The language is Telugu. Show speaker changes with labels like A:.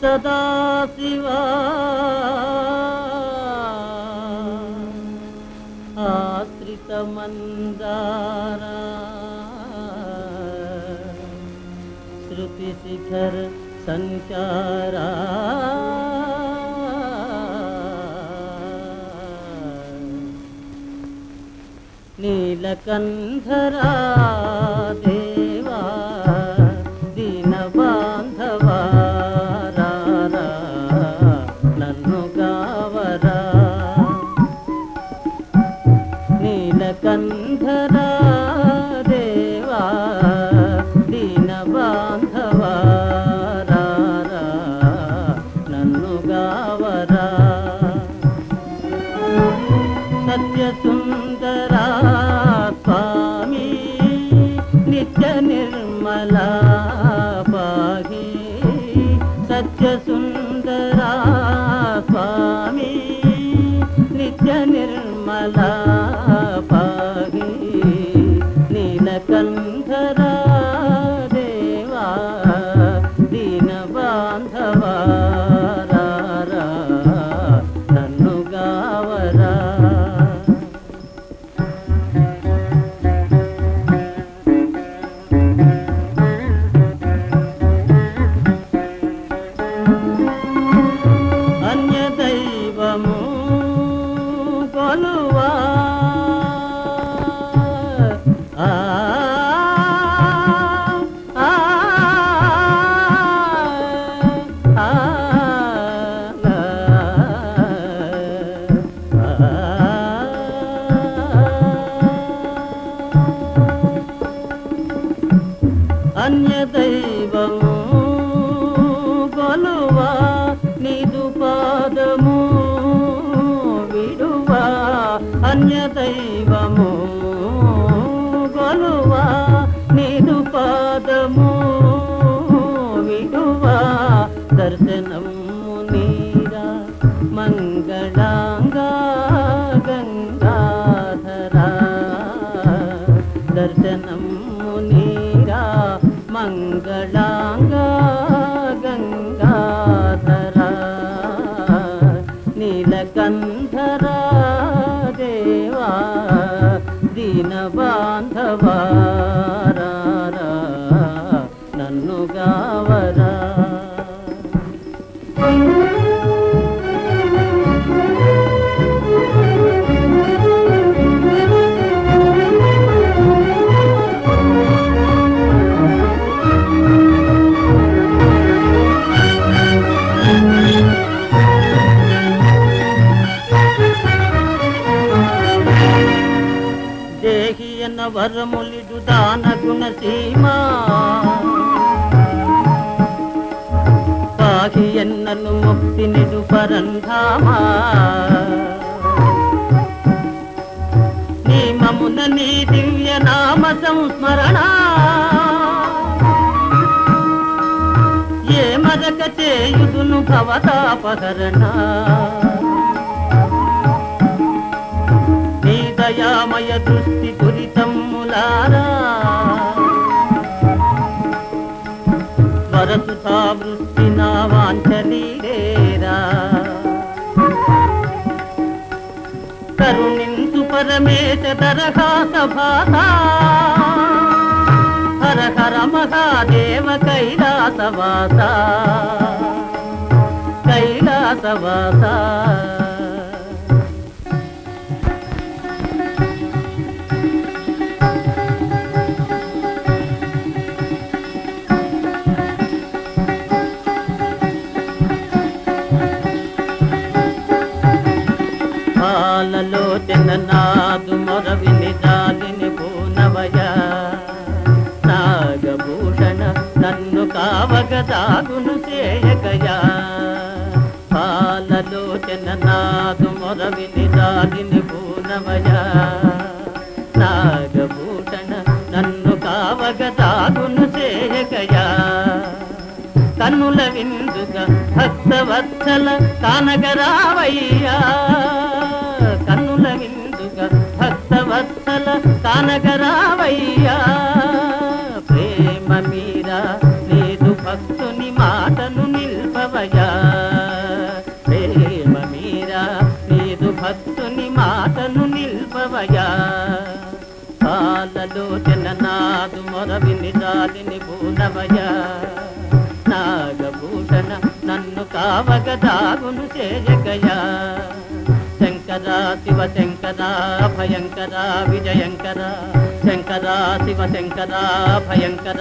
A: सदा शिवा। आश्रित आश्रितमन्दारा श्रुतिशिखर सञ्चारा नीलकंधरा సత్యసుందరా స్వామి నిత్య నిర్మలా పాహి సత్యసుందరా స్వామి నిత్య నిర్మలా పాహి నీలకంధరా దైవము గొలువా నిదు పాదము విడువా. దర్శనము నీరా మంగళాంగా గంగాధరా. దర్శనము నీరా మంగళాంగా గంగాధరా. నీలకంధరా నన్ను గావరా. దేహి అన్న వరములిడు దాన గుణ సీమా. పాహి ఎన్నను ముక్తి నిడు పరంధామా. నియమమున నీ దివ్య నామ సంస్మరణ. ఏ మరక చేయుదును భవతాపహరణ. నీ దయామయ దృష్టి దురితమ్ములారా వరసుధా వృష్టి నా వాంఛలీరేరా కరుణింతు పరమేశ దరహాస భాత హర హర మహాదేవ కైలాసవాస కైలాసవాస పాలలో నాదు మొరవిని దాలిని పూనవయ నాగభూషణ నన్ను కావగ దాగును చేయకయా పాలలో నాదు మొరవిని దాలిని పూనవయ నాగభూషణ నన్ను కావగ దాగును చేయకయా కన్నుల విందుగా భక్తవత్సల కానగరావయ్యా కరుణ విందుగా భక్త వత్సల కానగరావయ్యా. ప్రేమ మీరా లేదు భక్తుని మాటను నిల్పవయా ప్రేమ మీరా లేదు భక్తుని మాటను నిల్పవయా కాలలో జననాదు మొరవిని నాగభూషణ నన్ను కావగ దాగును చేయగయా శంకర శివ శంకర భయంకర విజయంకర శంకర శివ శంకర భయంకర.